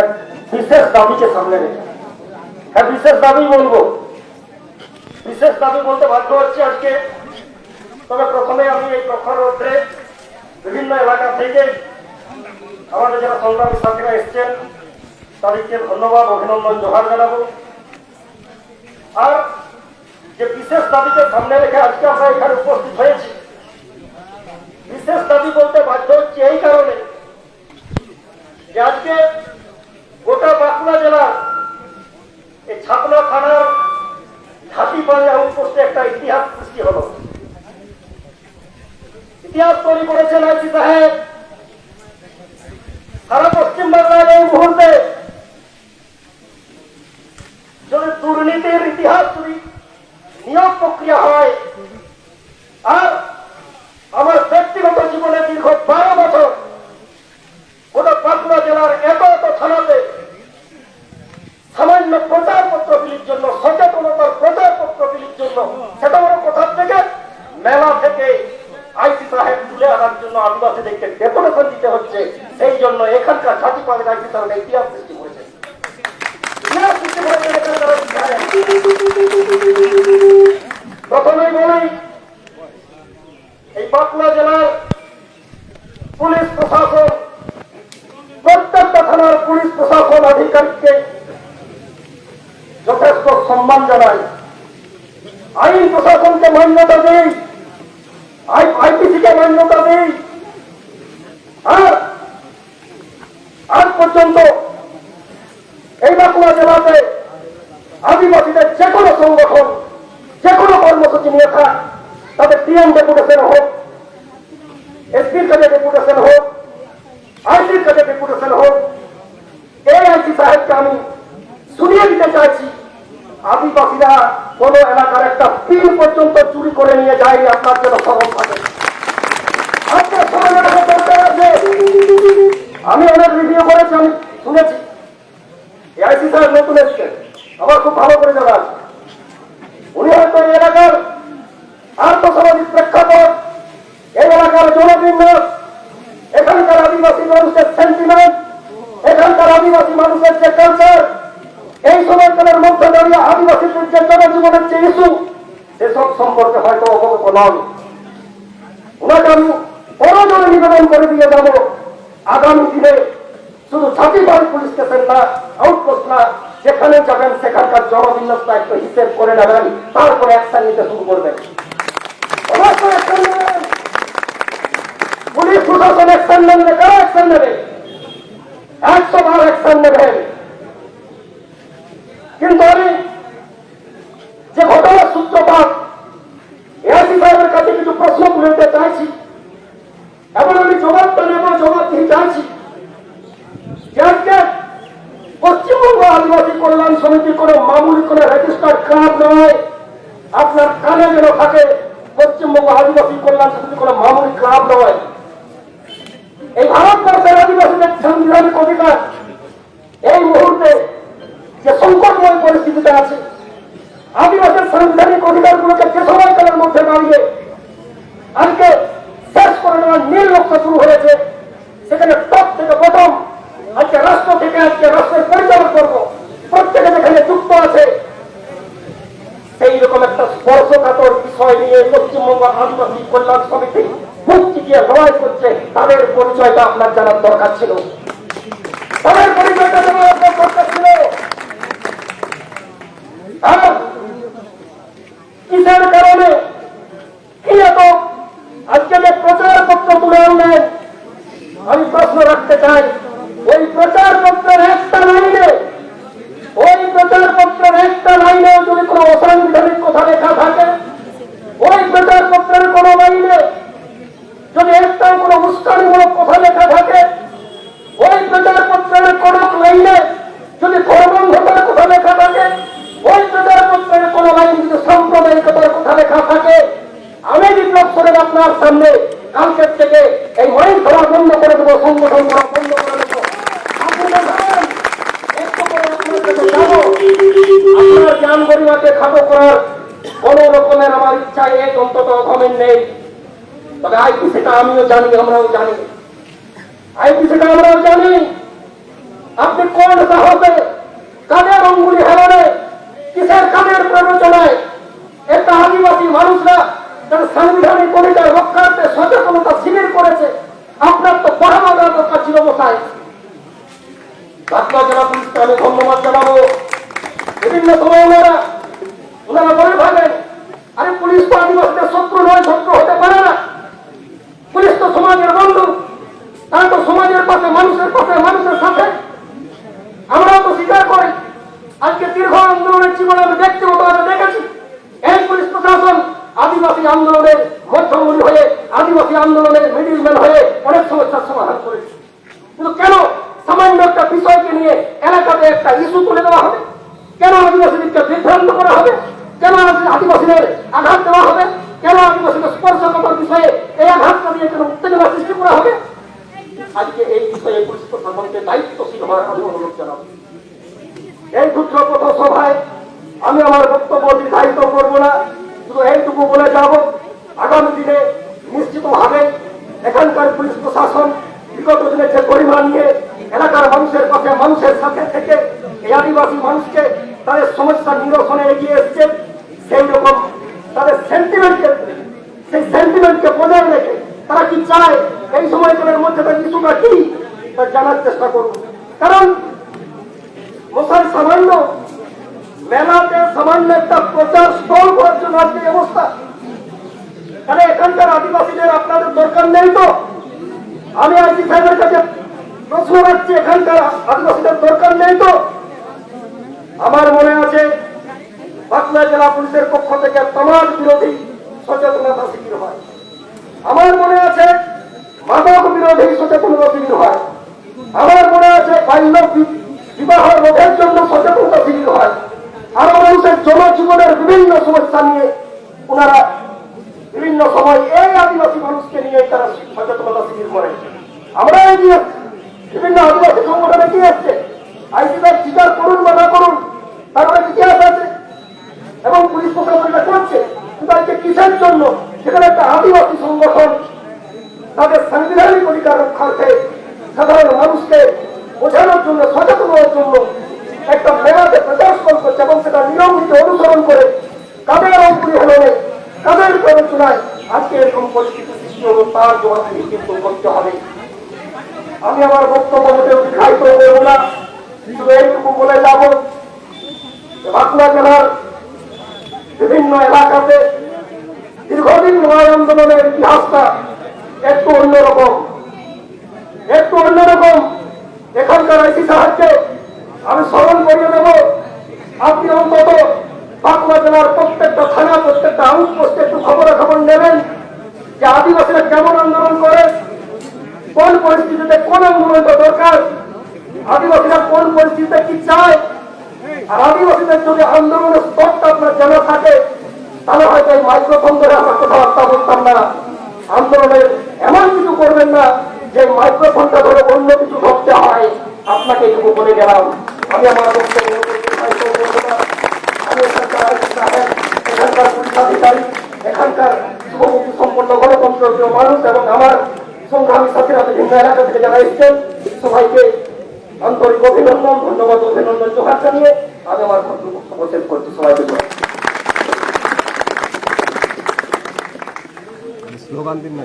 এক বিশেষ দাবিকে সামনে রেখে। হ্যাঁ বিশেষ দাবি বলব। বিশেষ দাবি বলতে বাধ্য হচ্ছে আজকে। তবে প্রথমে আমি এই প্রখর বিভিন্ন এলাকা থেকে আমাদের যারা সংগ্রামী সাথীরা এসছেন, তাদেরকে ধন্যবাদ, অভিনন্দন জোহার জানাব। আর যে বিশেষ দাবিকে সামনে রেখে আজকে আমরা এখানে উপস্থিত হয়েছি বিশেষ দাবি বলতে বাধ্য হচ্ছে এই কারণে যে আজকে গোটা বাঁকুড়া জেলার এই ছাপনা থানার ঝাঁপি পাড়ে আউটপোস্টে একটা ইতিহাস সৃষ্টি হল। ইতিহাস তৈরি করেছেন আইসি সাহেব সারা পশ্চিমবাংলার এই মুহূর্তে যদি দুর্নীতির ইতিহাস যদি নিয়োগ প্রক্রিয়া হয় আর আমার ব্যক্তিগত জীবনে দীর্ঘ বারো বছর গোটা বাঁকুড়া জেলার এত এত থানাতে সামান্য প্রচারপত্র বিলির জন্য, সচেতনতার প্রচারপত্র বিলির জন্য, সেটা বড় কোথার থেকে? মেলা থেকে আইসি সাহেব তুলে আনার জন্য আদিবাসীদেরকে ডেপুটেশন দিতে হচ্ছে। সেই জন্য এখানকার জাতি পাবেন আইসি সাহেব ইতিহাসে ইতিহাস সৃষ্টি করেছেন এখানকার আইসি সাহেব। প্রথমেই বলি এই বাঁকুড়া জেলার পুলিশ প্রশাসন প্রত্যেকটা থানার পুলিশ প্রশাসন আধিকারিককে যথেষ্ট সম্মান জানাই আইন প্রশাসনকে মান্যতা দেই আইপিসিকে মান্যতা দেই। আর আজ পর্যন্ত এই বাঁকুড়া জেলাতে আদিবাসীদের যে কোনো সংগঠন, যে কোনো কর্মসূচি নিয়ে থাক, তাদের ডিএম ডেপুটেশন হোক এসপির কাছে ডেপুটেশন হোক আইসির কাছে ডেপুটেশন হোক এই আইসি সাহেবকে আমি শুনিয়ে দিতে চাইছি, আদিবাসীরা কোন এলাকার একটা পিল পর্যন্ত চুরি করে নিয়ে যায়নি, আপনার জন্য সহজ থাকে আমি অনেক রিভিউ করেছি, আমি শুনেছি। এআইসি সাহেব নতুন এসছেন। আমার খুব ভালো করে জানা আছে উনি হয়তো এই এলাকার আর্থসামাজিক প্রেক্ষাপট, এই এলাকার জনবিন্যাস এখানকার আদিবাসী মানুষের সেন্টিমেন্ট এখানকার আদিবাসী মানুষের যে কালচার এই সময়কালের মধ্যে দাঁড়িয়ে আদিবাসীদের যে জনজীবনের যে ইস্যু সেসব সম্পর্কে হয়তো অবগত নন। ওনাকে আমি পরজনে নিবেদন করে দিয়ে যাব। আগামী দিনে শুধু ছাতিবাড়ি পুলিশ স্টেশন না, আউটপোস্ট না, যেখানে যাবেন সেখানকার জনবিন্যস্ত একটা হিসেব করে নেবেন, তারপরে অ্যাকশন নিতে শুরু করবেন। পুলিশ প্রশাসন অ্যাকশন নেবে, কারা অ্যাকশন নেবে? একশো বার অ্যাকশন নেবেন। কিন্তু আমি যে ঘটনার সূত্রপাত এআসি সাহেবের কাছে কিছু প্রশ্ন তুলতে চাইছি এবং আমি জবাবটা নেব জবাব দিয়ে চাইছি পশ্চিমবঙ্গ আদিবাসী কল্যাণ সমিতি কোনো মামুলি কোনো রেজিস্টার্ড খারাপ নয়। আপনার কানে যেন থাকে, পশ্চিমবঙ্গ আদিবাসী কল্যাণ সমিতি কোনো মামুলি ক্লাব নয়। এই ভারতবর্ষের আদিবাসীদের সাংবিধানিক অধিকার এই মুহূর্তে যে সংকটময় পরিস্থিতিতে আছে। আদিবাসীর সাংবিধানিক অধিকারগুলোকে সময়কালের মধ্যে দাঁড়িয়ে আজকে শেষ করে নেওয়ার নীল লক্ষ্য শুরু হয়েছে। সেখানে টপ থেকে প্রথম আজকে রাষ্ট্র থেকে আজকে রাষ্ট্রের পরিচালনা করব প্রত্যেকে যেখানে যুক্ত আছে সেই রকম একটা স্পর্শকাতর বিষয় নিয়ে পশ্চিমবঙ্গ আদিবাসী কল্যাণ সমিতি মুক্তি দিয়ে লড়াই করছে। তাদের পরিচয়টা আপনার জানার দরকার ছিল তাদের পরিচয়টা জানার আপনার দরকার ছিল আর কিসের কারণে কি এত আজকে যে প্রচার পত্র তুলে আনলেন আমি প্রশ্ন রাখতে চাই, ওই প্রচার পত্রের একটা লাইনে, ওই প্রচার পত্রের একটা লাইনে যদি কোনো অসাংবিধানিক কথা লেখা থাকে ওই প্রচার পত্রের কোনো লাইনে যদি একটাও কোনো উস্কানিমূলক কথা লেখা থাকে ওই প্রচার পত্রের কোনো লাইনে যদি ধর্মান্ধতার কথা লেখা থাকে ওই প্রচার পত্রের কোনো লাইন যদি সাম্প্রদায়িকতার কথা লেখা থাকে আমি বিপ্লব করেন আপনার সামনে কালকের থেকে এই মাইন ধরা বন্ধ করে দেবো সংগঠন করা বন্ধ করে দেবো আপনারা জানেন, একটু করে আপনার কাছে যাব। জ্ঞান গরিমাকে খাটো করার কোন রকমের আমার ইচ্ছা এক, অন্তত অধমের নেই। তবে আইপিসিটা আমিও জানি, আমরাও জানি। আইপিসিটা আমরাও জানি। আপনি কোন সাহসে কাদের অঙ্গুলি হেলনে কিসের কাদের প্ররোচনায় একটা আদিবাসী মানুষরা তার সাংবিধানিক অধিকার রক্ষার্থে সচেতনতা শিবির করেছে আপনার তো পড়ানো দরকার ছিল মশাই বাঁকুড়া জেলা পুলিশকে আমি ধন্যবাদ জানাব বিভিন্ন সময় ওনারা ওনারা বলে থাকেন আরে পুলিশ তো আদিবাসীদের শত্রু নয়, শত্রু হতে পারে না। পুলিশ তো সমাজের বন্ধু, তারা তো সমাজের পাশে মানুষের পাশে মানুষের সাথে। আমরাও তো স্বীকার করি। আজকে দীর্ঘ আন্দোলনের জীবনে আমি ব্যক্তিগতভাবে দেখেছি, এই পুলিশ প্রশাসন আদিবাসী আন্দোলনের মধ্যমূলী হয়ে, আদিবাসী আন্দোলনের মিডিলম্যান হয়ে অনেক সমস্যার সমাধান করেছে। কিন্তু কেন সামান্য একটা বিষয়কে নিয়ে এলাকাতে একটা ইস্যু তুলে দেওয়া হবে? কেন আদিবাসীদেরকে বিভ্রান্ত করা হবে? কেন আদিবাসীদের আঘাত দেওয়া হবে? কেন আদিবাসীদের স্পর্শ করার বিষয়ে এই আঘাতটা দিয়ে কেন উত্তেজনা সৃষ্টি করা হবে? এই বিষয়ে পুলিশ প্রশাসনকে আমি আমার বক্তব্য দীর্ঘায়িত করব না, শুধু এইটুকু বলে যাব। আগামী দিনে নিশ্চিতভাবে এখানকার পুলিশ প্রশাসন বিগত দিনে যে পরিমাণ নিয়ে এলাকার মানুষের পাশে মানুষের সাথে থেকে এই আদিবাসী মানুষকে তাদের সমস্যা নিরসনে এগিয়ে এসছে, সেই রকম তাদের সেন্টিমেন্টকে সেই সেন্টিমেন্টকে বজায় রেখে তারা কি চায়? এই সময়গুলোর মধ্যে তার ইস্যুটা কি? তা জানার চেষ্টা করুন। কারণ মশাই সামান্য, মেলাতে সামান্য একটা প্রচার স্থল করার জন্য আজকে এই অবস্থা। তাহলে এখানকার আদিবাসীদের আপনাদের দরকার নেই তো? আমি আজকে সাহেবের কাছে প্রশ্ন রাখছি, এখানকার আদিবাসীদের দরকার নেই তো? আমার মনে আছে বাঁকুড়া জেলা পুলিশের পক্ষ থেকে সমাজ বিরোধী সচেতনতা শিবির হয়। আমার মনে আছে, মাদক বিরোধী সচেতনতা শিবির হয়। আমার মনে আছে বাল্য বিবাহ রোধের জন্য সচেতনতা শিবির হয়। আরও মানুষের জনজীবনের বিভিন্ন সমস্যা নিয়ে ওনারা বিভিন্ন সময় এই আদিবাসী মানুষকে নিয়ে তারা সচেতনতা শিবির করে। আমরা এগিয়ে। বিভিন্ন আদিবাসী সংগঠন এগিয়ে এসছে আইসিদার স্বীকার করুন বা না করুন তার অনেক আছে? এবং পুলিশ প্রশাসন এটা করছে, কিন্তু আজকে কিসের জন্য? সেখানে একটা আদিবাসী সংগঠন, তাদের সাংবিধানিক অধিকার রক্ষার্থে সাধারণ মানুষকে বোঝানোর জন্য, সচেতন হওয়ার জন্য একটা মেলাতে প্রচার করছে এবং সেটা নিয়ম নীতি অনুসরণ করে কাদের অঙ্কুরি হেলনে কাদের প্ররোচনায় আজকে এরকম পরিস্থিতি সৃষ্টি হলো, তার জবাবদিহি কিন্তু করতে হবে। আমি আমার বক্তব্য মোটেও দীর্ঘায়িত করব না শুধু এইটুকু বলে যাব বাঁকুড়া জেলার বিভিন্ন এলাকাতে দীর্ঘদিন লড়াই আন্দোলনের ইতিহাসটা একটু অন্যরকম একটু অন্যরকম এখানকার আইসি সাহায্যে আমি স্মরণ করিয়ে দেব। আপনি অন্তত বাঁকুড়া জেলার প্রত্যেকটা থানা, প্রত্যেকটা আউটপোস্টে একটু খবরাখবর নেবেন যে আদিবাসীরা কেমন আন্দোলন করে, কোন পরিস্থিতিতে কোন আন্দোলনটা দরকার, আদিবাসীরা কোন পরিস্থিতিতে কি চায় আদিবাসীদের যদি আন্দোলনের স্তরটা আপনার জানা থাকে, তাহলে হয়তো এই মাইক্রোফোন ধরে আমরা কথাবার্তা বলতাম না। আন্দোলনের এমন কিছু করবেন না, যে মাইক্রোফোনটা ধরে অন্য কিছু ধরতে হয়। আপনাকে এটুকু বলে গেলাম। আমি আমার এখানকার এখানকার এখানকার সম্পন্ন মানুষ এবং আমার সংগ্রামী সাথীরা বিভিন্ন এলাকা থেকে যারা এসছেন, সবাইকে আন্তরিক অভিনন্দন, ধন্যবাদ, অভিনন্দন জোহার জানিয়ে আমি আমার বক্তব্য করছি সবাইকে। স্লোগান দিন না